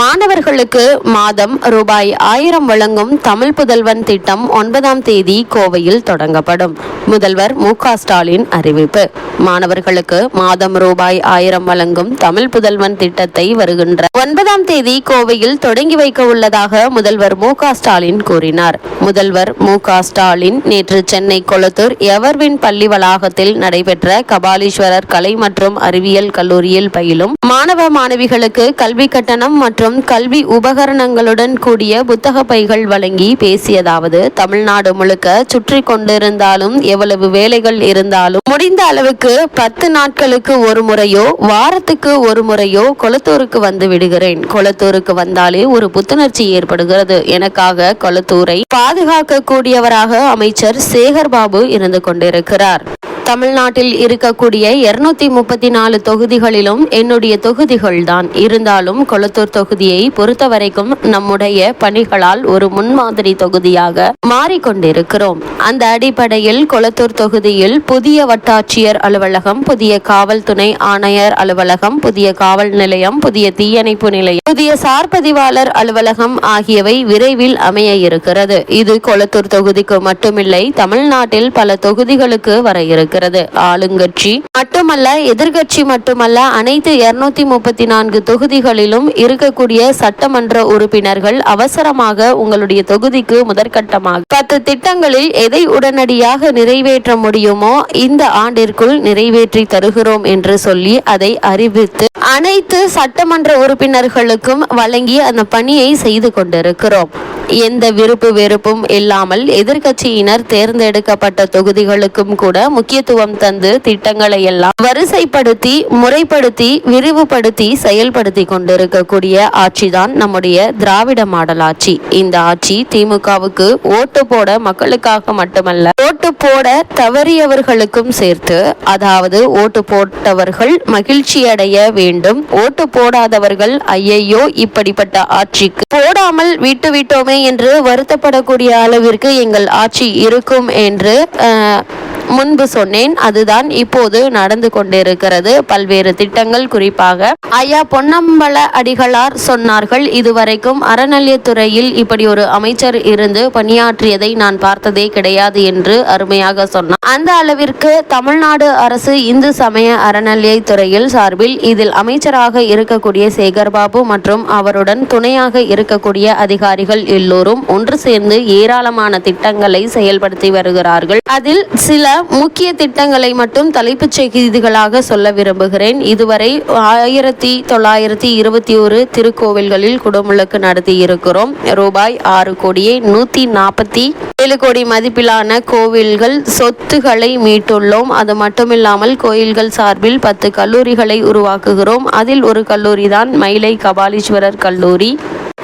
மாணவர்களுக்கு மாதம் ரூபாய் ஆயிரம் வழங்கும் தமிழ் புதல்வன் திட்டம் ஒன்பதாம் தேதி கோவையில் தொடங்கப்படும். முதல்வர் மு ஸ்டாலின் அறிவிப்பு. மாணவர்களுக்கு மாதம் ரூபாய் ஆயிரம் வழங்கும் தமிழ் புதல்வன் திட்டத்தை வருகின்ற ஒன்பதாம் தேதி கோவையில் தொடங்கி வைக்க உள்ளதாக முதல்வர் மு ஸ்டாலின் கூறினார். முதல்வர் மு ஸ்டாலின் நேற்று சென்னை கொளத்தூர் எவர்வின் பள்ளி வளாகத்தில் நடைபெற்ற கபாலீஸ்வரர் கலை மற்றும் அறிவியல் கல்லூரியில் பயிலும் மாணவ மாணவிகளுக்கு கல்வி கட்டணம் மற்றும் கல்வி உபகரணங்களுடன் கூடிய புத்தக பைகள் வழங்கி பேசியதாவது தமிழ்நாடு முழுக்க சுற்றி கொண்டிருந்தாலும் எவ்வளவு வேலைகள் இருந்தாலும் முடிந்த அளவுக்கு பத்து நாட்களுக்கு ஒரு முறையோ வாரத்துக்கு ஒரு முறையோ கொளத்தூருக்கு வந்து விடுகிறேன். கொளத்தூருக்கு வந்தாலே ஒரு புத்துணர்ச்சி ஏற்படுகிறது. எனக்காக கொளத்தூரை பாதுகாக்க கூடியவராக அமைச்சர் சேகர் பாபு இருந்து கொண்டிருக்கிறார். தமிழ்நாட்டில் இருக்கக்கூடிய இருநூத்தி முப்பத்தி நாலு தொகுதிகளிலும் என்னுடைய தொகுதிகள் தான் இருந்தாலும் கொளத்தூர் தொகுதியை பொறுத்தவரைக்கும் நம்முடைய பணிகளால் ஒரு முன்மாதிரி தொகுதியாக மாறிக்கொண்டிருக்கிறோம். அந்த அடிப்படையில் கொளத்தூர் தொகுதியில் புதிய வட்டாட்சியர் அலுவலகம் புதிய காவல் துணை ஆணையர் அலுவலகம் புதிய காவல் நிலையம் புதிய தீயணைப்பு நிலையம் புதிய சார்பதிவாளர் அலுவலகம் ஆகியவை விரைவில் அமைய இருக்கிறது. இது கொளத்தூர் தொகுதிக்கு மட்டுமில்லை தமிழ்நாட்டில் பல தொகுதிகளுக்கு வர இருக்கிறது. ஆளுங்கட்சி மட்டுமல்ல எதிர்கட்சி மட்டுமல்ல அனைத்து இருநூத்தி முப்பத்தி நான்கு தொகுதிகளிலும் இருக்கக்கூடிய சட்டமன்ற உறுப்பினர்கள் அவசரமாக உங்களுடைய தொகுதிக்கு முதற்கட்டமாக. பத்து திட்டங்களில் எதை உடனடியாக நிறைவேற்ற முடியுமோ இந்த ஆண்டிற்குள் நிறைவேற்றி தருகிறோம் என்று சொல்லி அதை அறிவித்து அனைத்து சட்டமன்ற உறுப்பினர்களுக்கும் வழங்கி அந்த பணியை செய்து கொண்டிருக்கிறோம். எந்த விருப்பு வெறுப்பும் இல்லாமல் எதிர்கட்சியினர் தேர்ந்தெடுக்கப்பட்ட தொகுதிகளுக்கும் கூட முக்கியத்துவம் தந்து திட்டங்களை எல்லாம் வரிசைப்படுத்தி முறைப்படுத்தி விரிவுபடுத்தி செயல்படுத்தி கொண்டிருக்கக்கூடிய ஆட்சிதான் நம்முடைய திராவிட மாடல் ஆட்சி. இந்த ஆட்சி திமுகவுக்கு ஓட்டு போட மக்களுக்காக மட்டுமல்ல ஓட்டு போட தவறியவர்களுக்கும் சேர்த்து அதாவது ஓட்டு போட்டவர்கள் மகிழ்ச்சி அடைய வேண்டும். ஓட்டு போடாதவர்கள் ஐயையோ இப்படிப்பட்ட ஆட்சிக்கு போடாமல் விட்டு விட்டோமே என்று வருத்தப்படக்கூடிய அளவிற்கு எங்கள் ஆட்சி இருக்கும் என்று முன்பு சொன்னேன் அதுதான் இப்போது நடந்து கொண்டிருக்கிறது. பல்வேறு திட்டங்கள் குறிப்பாக ஐயா பொன்னம்பல அடிகளார் சொன்னார்கள் இதுவரைக்கும் அறநிலையத்துறையில் இப்படி ஒரு அமைச்சர் இருந்து பணியாற்றியதை நான் பார்த்ததே கிடையாது என்று அருமையாக சொன்னார். அந்த அளவிற்கு தமிழ்நாடு அரசு இந்து சமய அறநிலையத்துறையில் சார்பில் இதில் அமைச்சராக இருக்கக்கூடிய சேகர்பாபு மற்றும் அவருடன் துணையாக இருக்கக்கூடிய அதிகாரிகள் எல்லோரும் ஒன்று சேர்ந்து ஏராளமான திட்டங்களை செயல்படுத்தி வருகிறார்கள். அதில் சில முக்கிய திட்டங்களை மட்டும் தலைப்புச் செய்திகளாக சொல்ல விரும்புகிறேன். இதுவரை ஆயிரத்தி தொள்ளாயிரத்தி இருபத்தி ஒரு திருக்கோவில்களில் குடமுழுக்கு நடத்தி இருக்கிறோம் ரூபாய் ஆறு கோடியே நூத்தி நாற்பத்தி ஏழு கோடி மதிப்பிலான கோவில்கள் சொத்துகளை மீட்டுள்ளோம். அது மட்டுமில்லாமல் கோயில்கள் சார்பில் பத்து கல்லூரிகளை உருவாக்குகிறோம். அதில் ஒரு கல்லூரி தான் மயிலை கபாலீஸ்வரர் கல்லூரி.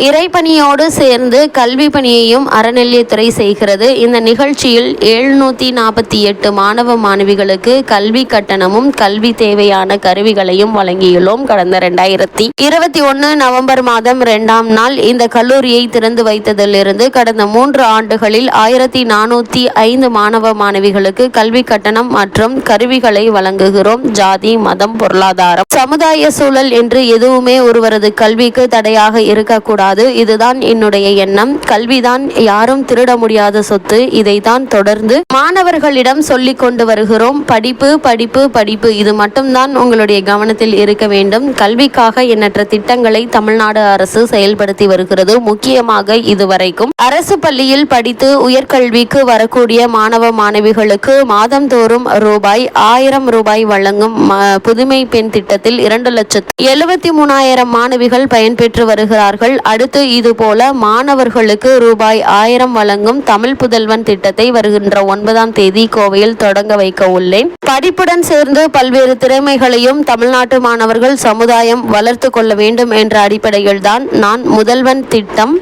இறைப்பணியோடு சேர்ந்து கல்வி பணியையும் அறநிலையத்துறை செய்கிறது. இந்த நிகழ்ச்சியில் எழுநூத்தி நாற்பத்தி எட்டு மாணவ மாணவிகளுக்கு கல்வி கட்டணமும் கல்வி தேவையான கருவிகளையும் வழங்கியுள்ளோம். கடந்த ரெண்டாயிரத்தி இருபத்தி ஒன்று நவம்பர் மாதம் இரண்டாம் நாள் இந்த கல்லூரியை திறந்து வைத்ததிலிருந்து கடந்த மூன்று ஆண்டுகளில் ஆயிரத்தி நானூத்தி ஐந்து மாணவ மாணவிகளுக்கு கல்வி கட்டணம் மற்றும் கருவிகளை வழங்குகிறோம். ஜாதி மதம் பொருளாதாரம் சமுதாய சூழல் என்று எதுவுமே ஒருவரது கல்விக்கு தடையாக இருக்கக்கூடாது. கூடாது இதுதான் என்னுடைய எண்ணம். கல்விதான் யாரும் திருட முடியாத சொத்து. இதைதான் தொடர்ந்து மாணவர்களிடம் சொல்லிக் கொண்டு வருகிறோம். படிப்பு படிப்பு படிப்பு. இது மட்டும்தான் உங்களுடைய கவனத்தில் இருக்க வேண்டும். கல்விக்காக எண்ணற்ற திட்டங்களை தமிழ்நாடு அரசு செயல்படுத்தி வருகிறது. முக்கியமாக இதுவரைக்கும் அரசு பள்ளியில் படித்து உயர்கல்விக்கு வரக்கூடிய மாணவ மாணவிகளுக்கு மாதந்தோறும் ரூபாய் ஆயிரம் ரூபாய் வழங்கும் புதுமை பெண் திட்டத்தில் இரண்டு லட்சத்து எழுபத்தி மூணாயிரம் மாணவிகள் பயன்பெற்று வருகிறார்கள். அடுத்து இது போல மாணவர்களுக்கு ரூபாய் ஆயிரம் வழங்கும் தமிழ் புதல்வன் திட்டத்தை வருகின்ற ஒன்பதாம் தேதி கோவையில் தொடங்க வைக்க உள்ளேன். படிப்புடன் சேர்ந்து பல்வேறு திறமைகளையும் தமிழ்நாட்டு மாணவர்கள் சமுதாயம் வளர்த்து கொள்ள வேண்டும் என்ற அடிப்படையில் தான் நான் முதல்வன் திட்டம்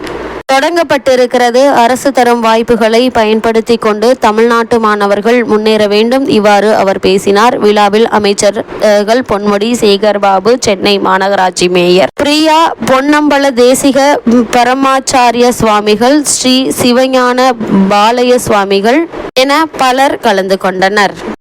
தொடங்கப்பட்டிருக்கிறது. அரசு தரும் வாய்ப்புகளை பயன்படுத்தி கொண்டு தமிழ்நாட்டு மாணவர்கள் முன்னேற வேண்டும். இவ்வாறு அவர் பேசினார். விழாவில் அமைச்சர்கள் பொன்முடி சேகர் பாபு சென்னை மாநகராட்சி மேயர். பிரியா பொன்னம்பல தேசிக பரமாச்சாரிய சுவாமிகள் ஸ்ரீ சிவஞான பாலய சுவாமிகள் என பலர் கலந்து கொண்டனர்.